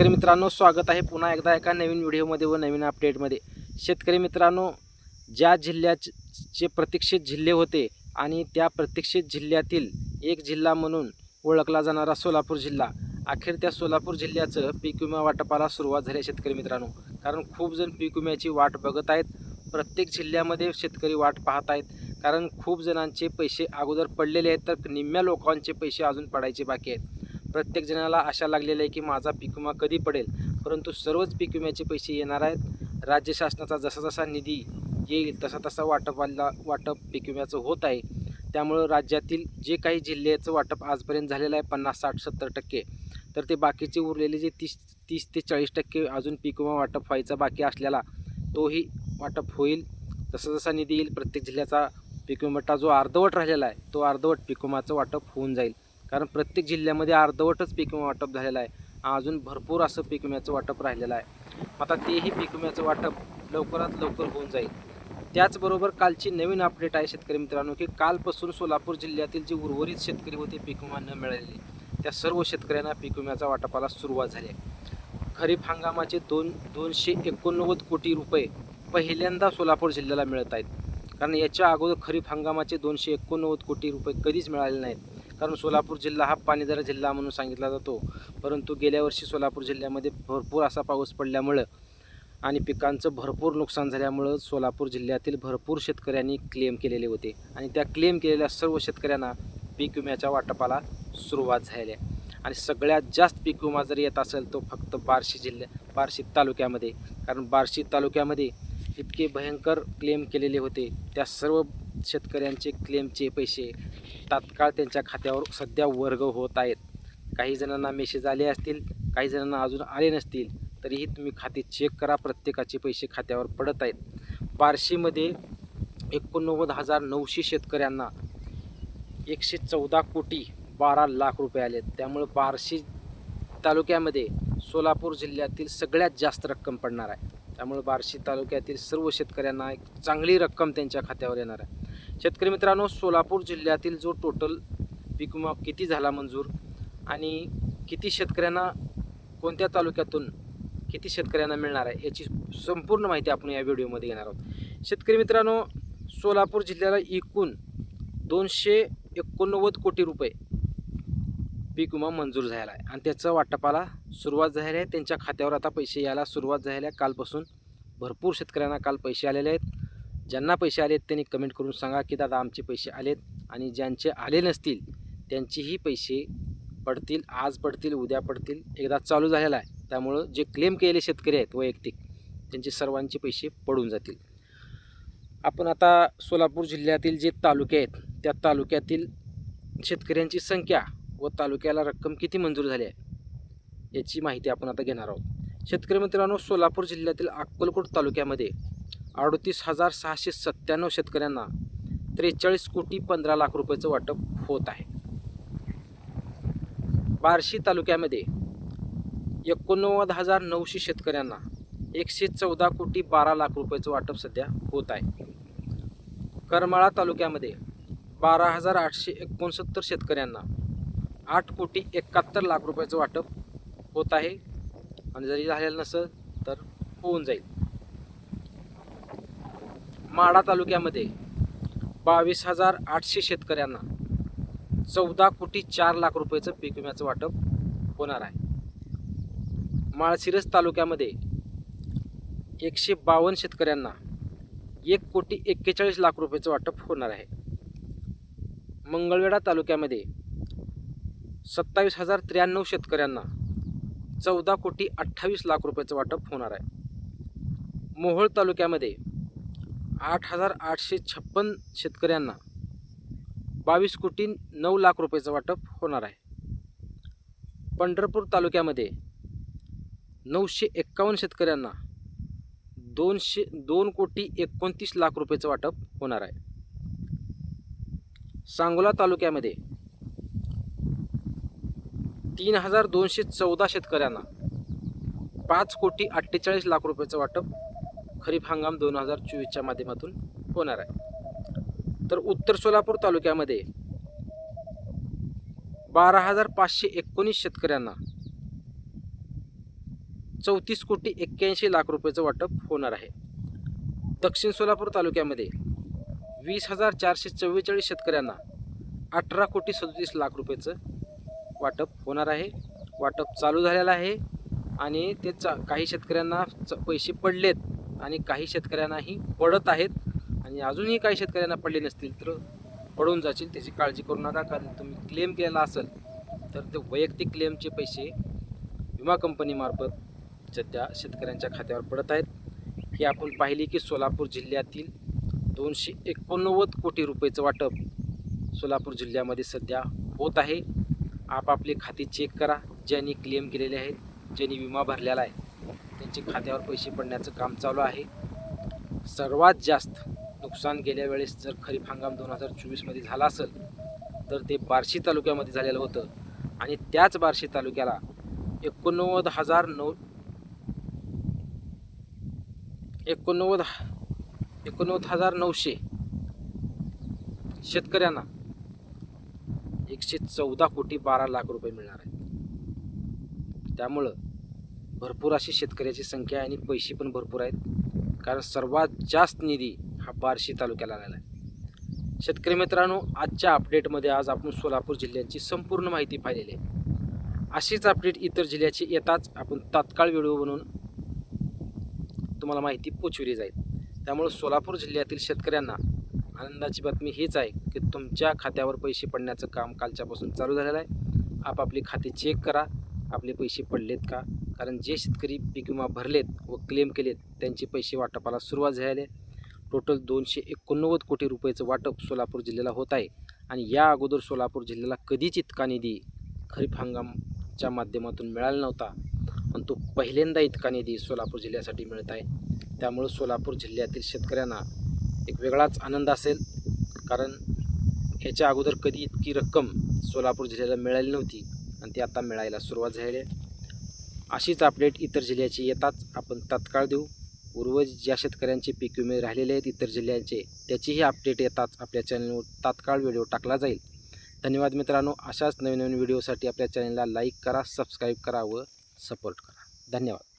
शेतकरी मित्रांनो स्वागत आहे पुन्हा एकदा एका नवीन व्हिडिओमध्ये व नवीन अपडेटमध्ये शेतकरी मित्रांनो ज्या जिल्ह्याचे प्रतीक्षित जिल्हे होते आणि त्या प्रतीक्षित जिल्ह्यातील एक जिल्हा म्हणून ओळखला जाणारा सोलापूर जिल्हा अखेर त्या सोलापूर जिल्ह्याचं पीक विमा वाटपाला सुरुवात झाली आहे शेतकरी मित्रांनो. कारण खूप जण पीक विम्याची वाट बघत आहेत. प्रत्येक जिल्ह्यामध्ये शेतकरी वाट पाहत आहेत. कारण खूप जणांचे पैसे अगोदर पडलेले आहेत तर निम्म्या लोकांचे पैसे अजून पडायचे बाकी आहेत. प्रत्येक जणाला आशा लागलेली आहे की माझा पीक विमा कधी पडेल. परंतु सर्वच पीक विम्याचे पैसे येणार आहेत. राज्य शासनाचा जसा जसा निधी येईल तसा तसा वाटपाला वाटप पीक विम्याचं होत आहे. त्यामुळं राज्यातील जे काही जिल्ह्याचं वाटप आजपर्यंत झालेलं आहे पन्नास साठ सत्तर टक्के. तर ते बाकीचे उरलेले जे तीस तीस ते चाळीस टक्के अजून पीक विमा वाटप व्हायचा बाकी असलेला तोही वाटप होईल. जसा जसा निधी येईल प्रत्येक जिल्ह्याचा पीक विमाचा जो अर्धवट राहिलेला आहे तो अर्धवट पीक विमाचं वाटप होऊन जाईल. कारण प्रत्येक जिल्ह्यामध्ये अर्धवटच पीक विमा वाटप झालेलं आहे. अजून भरपूर असं पीक विम्याचं वाटप राहिलेलं आहे. आता तेही पीक विम्याचं वाटप लवकरात लवकर होऊन जाईल. त्याचबरोबर कालची नवीन अपडेट आहे शेतकरी मित्रांनो की कालपासून सोलापूर जिल्ह्यातील जे उर्वरित शेतकरी होते पीक विमा न मिळालेले त्या सर्व शेतकऱ्यांना पीक विम्याचा वाटपाला सुरुवात झाली आहे. खरीप हंगामाचे दोन दोनशे एकोणनव्वद कोटी रुपये पहिल्यांदा सोलापूर जिल्ह्याला मिळत आहेत. कारण याच्या अगोदर खरीप हंगामाचे दोनशे एकोणनव्वद कोटी रुपये कधीच मिळाले नाहीत. कारण सोलापूर जिल्हा हा पाणीदार जिल्हा म्हणून सांगितला जातो. परंतु गेल्या वर्षी सोलापूर जिल्ह्यामध्ये भरपूर असा पाऊस पडल्यामुळं आणि पिकांचं भरपूर नुकसान झाल्यामुळं सोलापूर जिल्ह्यातील भरपूर शेतकऱ्यांनी क्लेम केलेले होते. आणि त्या क्लेम केलेल्या सर्व शेतकऱ्यांना पीक विम्याच्या वाटपाला सुरुवात झाली आहे. आणि सगळ्यात जास्त पीक विमा जर येत असेल तो फक्त बार्शी जिल्ह्या बार्शी तालुक्यामध्ये. कारण बार्शी तालुक्यामध्ये इतके भयंकर क्लेम केलेले होते. त्या सर्व शेतकऱ्यांचे क्लेमचे पैसे तात्काळ त्यांच्या खात्यावर सध्या वर्ग होत आहेत. काही जणांना मेसेज आले असतील काही जणांना अजून आले नसतील तरीही तुम्ही खाते चेक करा प्रत्येकाचे पैसे खात्यावर पडत आहेत. बार्शीमध्ये एकोणनव्वद हजार नऊशे शेतकऱ्यांना एकशे चौदा कोटी बारा लाख रुपये आले त्यामुळे बार्शी तालुक्यामध्ये सोलापूर जिल्ह्यातील सगळ्यात जास्त रक्कम पडणार आहे. त्यामुळे बार्शी तालुक्यातील सर्व शेतकऱ्यांना एक चांगली रक्कम त्यांच्या खात्यावर येणार आहे. शेतकरी मित्रांनो सोलापूर जिल्ह्यातील जो टोटल पीक विमा किती झाला मंजूर आणि किती शेतकऱ्यांना कोणत्या तालुक्यातून किती शेतकऱ्यांना मिळणार आहे याची संपूर्ण माहिती आपण या व्हिडिओमध्ये घेणार आहोत. शेतकरी मित्रांनो सोलापूर जिल्ह्याला एकूण दोनशे एकोणनव्वद कोटी रुपये पीक विमा मंजूर झाला आहे. आणि त्याचं वाटपाला सुरुवात झाली आहे. त्यांच्या खात्यावर आता पैसे यायला सुरुवात झाली आहे. कालपासून भरपूर शेतकऱ्यांना काल पैसे आलेले आहेत. ज्यांना पैसे आलेत त्यांनी कमेंट करून सांगा की दादा आमचे पैसे आलेत आणि ज्यांचे आले नसतील त्यांचेही पैसे पडतील आज पडतील उद्या पडतील एकदा चालू झालेला आहे. त्यामुळं जे क्लेम केलेले शेतकरी आहेत वैयक्तिक त्यांचे सर्वांचे पैसे पडून जातील. आपण आता सोलापूर जिल्ह्यातील जे तालुके आहेत त्या तालुक्यातील शेतकऱ्यांची संख्या व तालुक्याला रक्कम किती मंजूर झाली आहे याची माहिती आपण आता घेणार आहोत. शेतकरी मित्रांनो सोलापूर जिल्ह्यातील अक्कलकोट तालुक्यामध्ये अडतीस हजार सहाशे सत्त्याण्णव शेतकऱ्यांना त्रेचाळीस कोटी पंधरा लाख रुपयाचं वाटप होत आहे. बार्शी तालुक्यामध्ये एकोणनव्वद हजार नऊशे शेतकऱ्यांना एकशे चौदा कोटी बारा लाख रुपयाचं वाटप सध्या होत आहे. करमाळा तालुक्यामध्ये बारा हजार आठशे एकोणसत्तर शेतकऱ्यांना आठ कोटी एकाहत्तर लाख रुपयाचं वाटप होत आहे. आणि जरी झालेलं नसेल तर होऊन जाईल. माडा तालुक्यामध्ये बावीस हजार आठशे शेतकऱ्यांना चौदा कोटी चार लाख रुपयाचं पीक विम्याचं वाटप होणार आहे. माळशिरस तालुक्यामध्ये एकशे बावन्न शेतकऱ्यांना एक कोटी एक्केचाळीस लाख रुपयाचं वाटप होणार आहे. मंगळवेढा तालुक्यामध्ये सत्तावीस हजार त्र्याण्णव शेतकऱ्यांना चौदा कोटी अठ्ठावीस लाख रुपयाचं वाटप होणार आहे. मोहोळ तालुक्यामध्ये आठ हजार आठशे छप्पन शेतकऱ्यांना बावीस कोटी नऊ लाख रुपयाचं वाटप होणार आहे. पंढरपूर तालुक्यामध्ये नऊशे एक्कावन्न शेतकऱ्यांना दोनशे दोन कोटी एकोणतीस लाख रुपयाचं वाटप होणार आहे. सांगोला तालुक्यामध्ये तीन हजार दोनशे चौदा शेतकऱ्यांना पाच कोटी अठ्ठेचाळीस लाख रुपयाचं वाटप खरीप हंगाम दोन हजार चोवीसच्या माध्यमातून होणार आहे. तर उत्तर सोलापूर तालुक्यामध्ये बारा हजार पाचशे एकोणीस शेतकऱ्यांना चौतीस कोटी एक्क्याऐंशी लाख रुपयाचं वाटप होणार आहे. दक्षिण सोलापूर तालुक्यामध्ये वीस हजार चारशे चव्वेचाळीस शेतकऱ्यांना अठरा कोटी सदतीस लाख रुपयाचं वाटप होणार आहे. वाटप चालू झालेलं आहे आणि ते चा काही शेतकऱ्यांना च पैसे पडलेत. आणि काही शेतकऱ्यांनाही पडत आहेत आणि अजूनही काही शेतकऱ्यांना पडले नसतील तर पडून जातील त्याची काळजी करू नका. कारण तुम्ही क्लेम केलेला असेल तर ते वैयक्तिक क्लेमचे पैसे विमा कंपनीमार्फत सध्या शेतकऱ्यांच्या खात्यावर पडत आहेत. हे आपण पाहिली की सोलापूर जिल्ह्यातील दोनशे एकोणनव्वद कोटी रुपयेचं वाटप सोलापूर जिल्ह्यामध्ये सध्या होत आहे. आपापले खाते चेक करा. ज्यांनी क्लेम केलेले आहेत ज्यांनी विमा भरलेला आहे त्यांचे खात्यावर पैसे पडण्याचं काम चालू आहे. सर्वात जास्त नुकसान गेल्या वेळेस जर खरीप हंगाम दोन हजार चोवीसमध्ये झाला असेल तर ते बार्शी तालुक्यामध्ये झालेलं होतं. आणि त्याच बार्शी तालुक्याला एकोणनव्वद हजार नऊ एकोणनव्वद एकोणनव्वद हजार नऊशे शेतकऱ्यांना एकशे चौदा कोटी बारा लाख रुपये मिळणार आहेत. त्यामुळं भरपूर अशी शेतकऱ्याची संख्या आहे आणि पैसे पण भरपूर आहेत. कारण सर्वात जास्त निधी हा बार्शी तालुक्याला आलेला आहे. शेतकरी मित्रांनो आजच्या अपडेटमध्ये आज आपण सोलापूर जिल्ह्याची संपूर्ण माहिती पाहिलेली आहे. अशीच अपडेट इतर जिल्ह्याची येताच आपण तात्काळ व्हिडिओ बनवून तुम्हाला माहिती पोचविली जाईल. त्यामुळे सोलापूर जिल्ह्यातील शेतकऱ्यांना आनंदाची बातमी हीच आहे की तुमच्या खात्यावर पैसे पडण्याचं काम कालच्यापासून चालू झालेलं आहे. आपापली खाते चेक करा. आपले पैसे पडलेत का? कारण जे शेतकरी पीक विमा भरलेत व क्लेम केलेत त्यांचे पैसे वाटपाला सुरुवात झाली आहे. टोटल दोनशे एकोणनव्वद कोटी रुपयाचं वाटप सोलापूर जिल्ह्याला होत आहे. आणि या अगोदर सोलापूर जिल्ह्याला कधीच इतका निधी खरीप हंगामच्या माध्यमातून मिळाला नव्हता. पण तो पहिल्यांदा इतका निधी सोलापूर जिल्ह्यासाठी मिळत आहे. त्यामुळं सोलापूर जिल्ह्यातील शेतकऱ्यांना एक वेगळाच आनंद असेल. कारण ह्याच्या अगोदर कधी इतकी रक्कम सोलापूर जिल्ह्याला मिळाली नव्हती. आणि ती आता मिळायला सुरुवात झाली आहे. अशीच अपडेट इतर जिल्ह्याची येताच आपण तात्काळ देऊ. उर्वज ज्या शेतकऱ्यांचे पीक विमे राहिलेले आहेत इतर जिल्ह्यांचे त्याचीही अपडेट येताच आपल्या चॅनलवर तात्काळ व्हिडिओ टाकला जाईल. धन्यवाद मित्रांनो. अशाच नवीन नवीन व्हिडिओसाठी आपल्या चॅनलला लाईक करा सबस्क्राईब करा व सपोर्ट करा. धन्यवाद.